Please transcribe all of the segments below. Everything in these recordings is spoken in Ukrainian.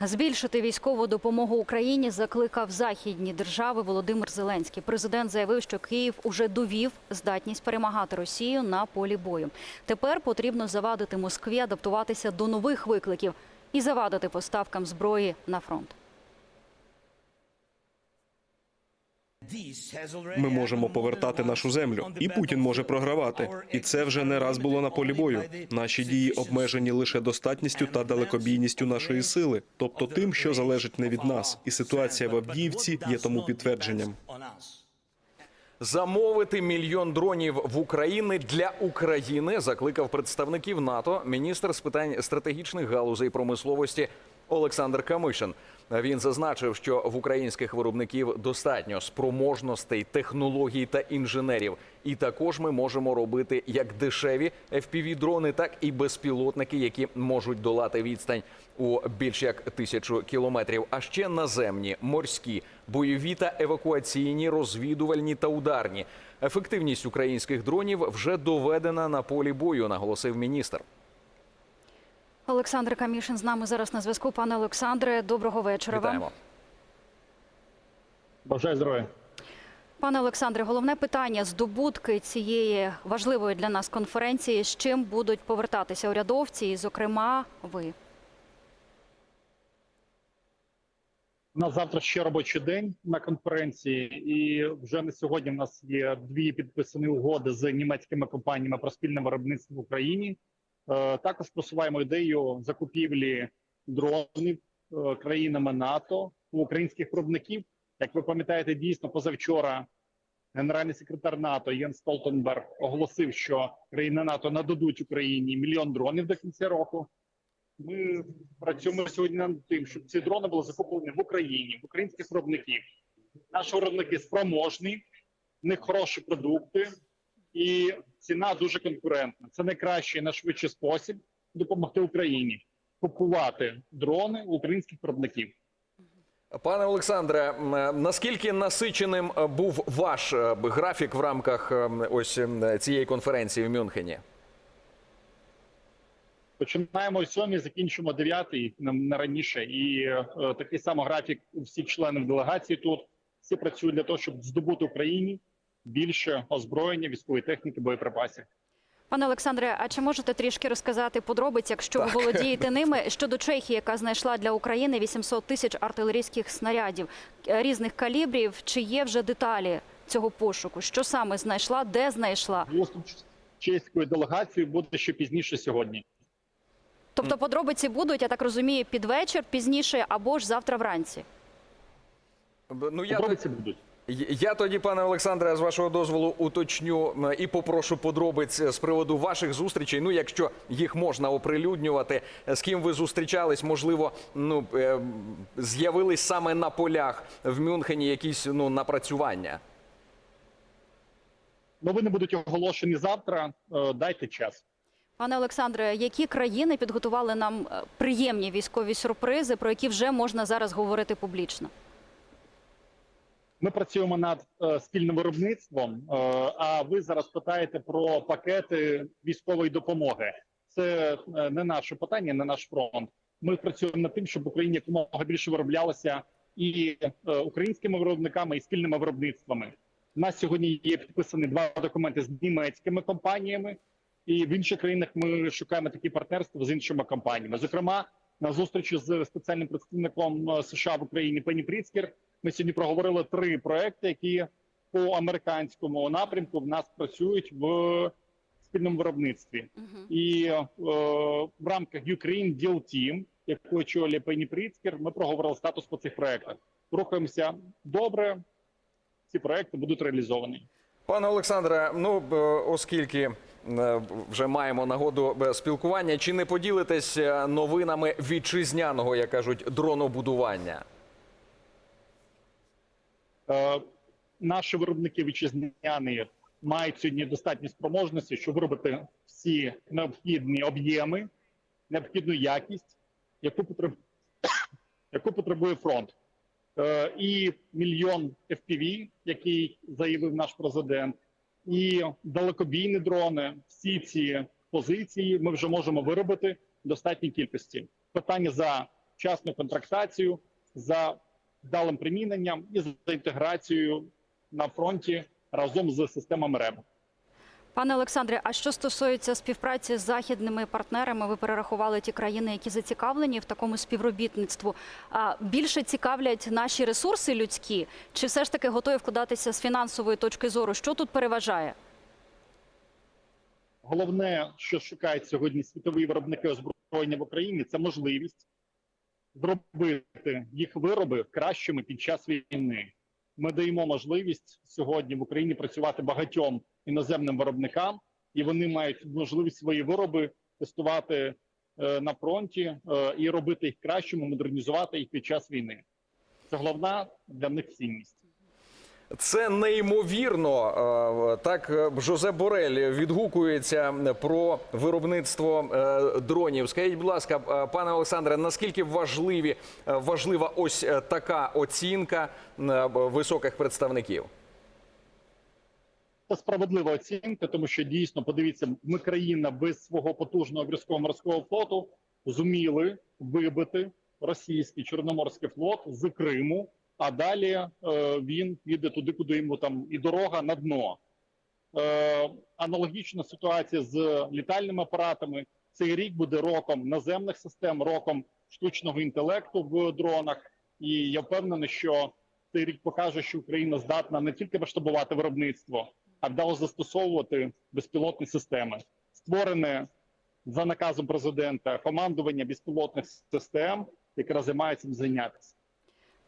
Збільшити військову допомогу Україні закликав західні держави Володимир Зеленський. Президент заявив, що Київ уже довів здатність перемагати Росію на полі бою. Тепер потрібно завадити Москві адаптуватися до нових викликів і завадити поставкам зброї на фронт. Ми можемо повертати нашу землю, і Путін може програвати. І це вже не раз було на полі бою. Наші дії обмежені лише достатністю та далекобійністю нашої сили, тобто тим, що залежить не від нас. І ситуація в Авдіївці є тому підтвердженням. Замовити мільйон дронів в Україні для України закликав представників НАТО міністр з питань стратегічних галузей промисловості Олександр Камишин. Він зазначив, що в українських виробників достатньо спроможностей, технологій та інженерів. І також ми можемо робити як дешеві fpv дрони так і безпілотники, які можуть долати відстань у більш як тисячу кілометрів. А ще наземні, морські, бойові та евакуаційні, розвідувальні та ударні. Ефективність українських дронів вже доведена на полі бою, наголосив міністр. Олександр Камішин з нами зараз на зв'язку. Пане Олександре, доброго вечора. Вітаємо. Вам. Бажаю здоров'я. Пане Олександре, головне питання здобутки цієї важливої для нас конференції. З чим будуть повертатися урядовці, і, зокрема, ви. У нас завтра ще робочий день на конференції, і вже на сьогодні в нас є дві підписані угоди з німецькими компаніями про спільне виробництво в Україні. Е, Також просуваємо ідею закупівлі дронів е, країнами НАТО у українських виробників. Як ви пам'ятаєте, дійсно позавчора генеральний секретар НАТО Єн Столтенберг оголосив, що країни НАТО нададуть Україні мільйон дронів до кінця року. Ми працюємо сьогодні над тим, щоб ці дрони були закуплені в Україні, в українських виробників. Наші виробники спроможні, в них хороші продукти, і ціна дуже конкурентна. Це найкращий, найшвидший спосіб допомогти Україні купувати дрони у українських виробників. Пане Олександре, наскільки насиченим був ваш е, графік в рамках е, ось цієї конференції в Мюнхені? Починаємо о сьомій, закінчимо о дев'ятій, не не раніше. І е, такий самий графік у всіх членів делегації тут. Всі працюють для того, щоб здобути Україні більше озброєння, військової техніки, боєприпасів. Пане Олександре, а чи можете трішки розказати подробиць, якщо ви володієте ними щодо Чехії, яка знайшла для України 800 тисяч артилерійських снарядів е, різних калібрів? Чи є вже деталі цього пошуку? Що саме знайшла, де знайшла? Зустріч з чеською делегацією буде ще пізніше сьогодні. Тобто подробиці будуть, я так розумію, під вечір, пізніше або ж завтра вранці. Ну я Подробиці будуть. Я тоді, пане Олександре, з вашого дозволу уточню і попрошу подробиць з приводу ваших зустрічей. Ну, якщо їх можна оприлюднювати, з ким ви зустрічались, можливо, ну е, з'явились саме на полях в Мюнхені якісь ну напрацювання. Новини будуть оголошені завтра. Е, Дайте час. Пане Олександре, які країни підготували нам е, приємні військові сюрпризи, про які вже можна зараз говорити публічно? Ми працюємо над е, спільним виробництвом. е, а ви зараз питаєте про пакети військової допомоги. Це е, не наше питання, не наш фронт. Ми працюємо над тим, щоб в Україні якомога більше вироблялося і е, українськими виробниками, і спільними виробництвами. У нас сьогодні є підписані два документи з німецькими компаніями, і в інших країнах ми шукаємо такі партнерства з іншими компаніями. Зокрема, на зустрічі з спеціальним представником е, США в Україні Пені Пріцкер ми сьогодні проговорили три проекти, які по американському напрямку в нас працюють в спільному виробництві. І е, в рамках Ukraine Deal Team, яку очолює Пені Пріцкер, ми проговорили статус по цих проектах. Рухаємося добре. Ці проекти будуть реалізовані. Пане Олександре, ну оскільки е, вже маємо нагоду е, спілкування, чи не поділитесь е, новинами вітчизняного, як кажуть, дронобудування? Е, наші виробники вітчизняні мають сьогодні достатні спроможності, щоб виробити всі необхідні об'єми, необхідну якість, яку потребує, яку потребує фронт. Е, і мільйон FPV, який заявив наш президент, і далекобійні дрони. Всі ці позиції ми вже можемо виробити в достатній кількості. Питання за вчасну контрактацію, за вдалим приміненням і за інтеграцією на фронті разом з системами РЕБ. Пане Олександре, а що стосується співпраці з західними партнерами, ви перерахували ті країни, які зацікавлені в такому співробітництву. А більше цікавлять наші ресурси людські, чи все ж таки готові вкладатися з фінансової точки зору? Що тут переважає? Головне, що шукають сьогодні світові виробники озброєння в Україні, це можливість зробити їх вироби кращими під час війни. Ми даємо можливість сьогодні в Україні працювати багатьом іноземним виробникам, і вони мають можливість свої вироби тестувати е, на фронті е, і робити їх кращими, модернізувати їх під час війни. Це головна для них цінність. Це неймовірно. Е, Так е, Жозе Борель відгукується про виробництво е, дронів. Скажіть, будь ласка, пане Олександре, наскільки важливі важлива ось така оцінка високих представників? Це справедлива оцінка, тому що дійсно подивіться, ми країна без свого потужного військового морського флоту зуміли вибити російський чорноморський флот з Криму. А далі е, він піде туди, куди йому там і дорога на дно. Е, аналогічна ситуація з літальними апаратами. Цей рік буде роком наземних систем, роком штучного інтелекту в дронах. І я впевнений, що цей рік покаже, що Україна здатна не тільки масштабувати виробництво, а вдало застосовувати безпілотні системи, створене за наказом президента командування безпілотних систем, яке займається цим зайнятися.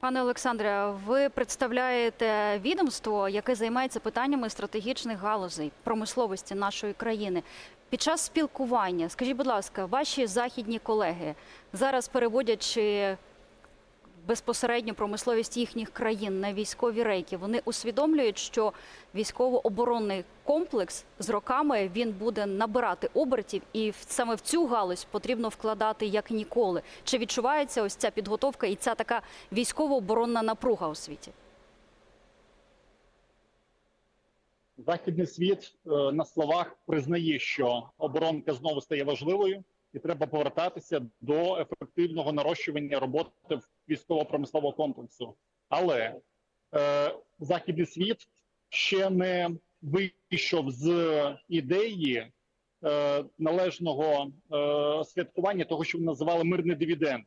Пане Олександре, ви представляєте відомство, яке займається питаннями стратегічних галузей промисловості нашої країни. Під час спілкування, скажіть, будь ласка, ваші західні колеги зараз переводячи безпосередньо промисловість їхніх країн на військові рейки, вони усвідомлюють, що військово-оборонний комплекс з роками він буде набирати обертів, і саме в цю галузь потрібно вкладати як ніколи. Чи відчувається ось ця підготовка і ця така військово-оборонна напруга у світі? Західний світ е, на словах признає, що оборонка знову стає важливою, і треба повертатися до ефективного нарощування роботи в військово-промислового комплексу. Але е, західний світ ще не вийшов з ідеї е, належного е, святкування того, що вони називали мирний дивіденд.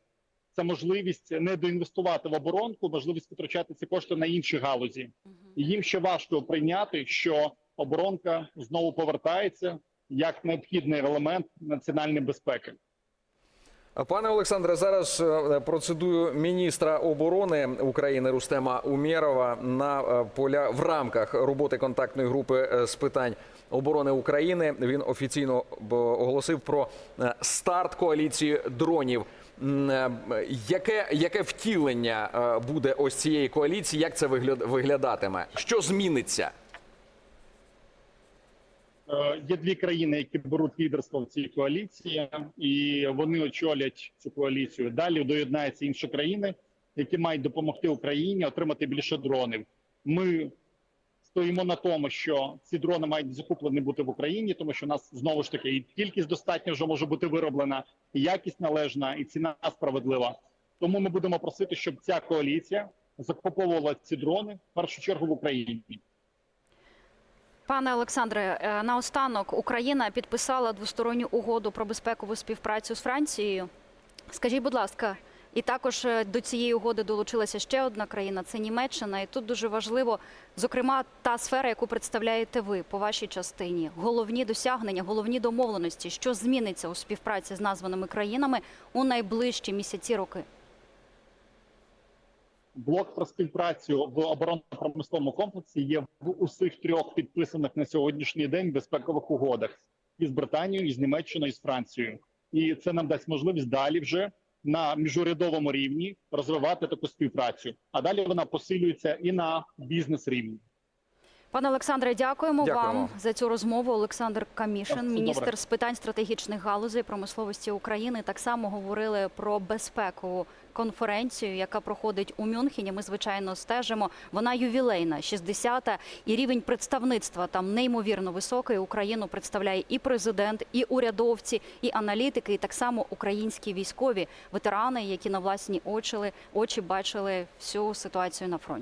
Це можливість не доінвестувати в оборонку, можливість витрачати ці кошти на інші галузі. І їм ще важко прийняти, що оборонка знову повертається як необхідний елемент національної безпеки. Пане Олександре, зараз е, процедую міністра оборони України Рустема Умєрова на е, поля в рамках роботи контактної групи е, з питань оборони України. Він офіційно оголосив про старт коаліції дронів. Яке, яке втілення буде ось цієї коаліції? Як це вигляд- виглядатиме? Що зміниться? Е, Є дві країни, які беруть лідерство в цій коаліції, і вони очолять цю коаліцію. Далі доєднаються інші країни, які мають допомогти Україні отримати більше дронів. Ми стоїмо на тому, що ці дрони мають закуплені бути в Україні, тому що у нас знову ж таки і кількість достатньо вже може бути вироблена, і якість належна, і ціна справедлива. Тому ми будемо просити, щоб ця коаліція закуповувала ці дрони в першу чергу в Україні. Пане Олександре, е, наостанок Україна підписала двосторонню угоду про безпекову співпрацю з Францією. Скажіть, будь ласка, і також е, до цієї угоди долучилася ще одна країна це Німеччина. І тут дуже важливо, зокрема, та сфера, яку представляєте ви по вашій частині. Головні досягнення, головні домовленості, що зміниться у співпраці з названими країнами у найближчі місяці роки. Блок про співпрацю в оборонно-промисловому комплексі є в усіх трьох підписаних на сьогоднішній день безпекових угодах із Британією, із Німеччиною, і з Францією. І це нам дасть можливість далі вже на міжурядовому рівні розвивати таку співпрацю. А далі вона посилюється і на бізнес рівні. Пане Олександре, дякуємо, Дякуємо. вам за цю розмову. Олександр Камішин, міністр добре. з питань стратегічних галузей промисловості України. Так само говорили про безпекову конференцію, яка проходить у Мюнхені. Ми звичайно стежимо. Вона ювілейна, 60-та, і рівень представництва там неймовірно високий. Україну представляє і президент, і урядовці, і аналітики, і так само українські військові ветерани, які на власні очі, очі бачили всю ситуацію на фронті.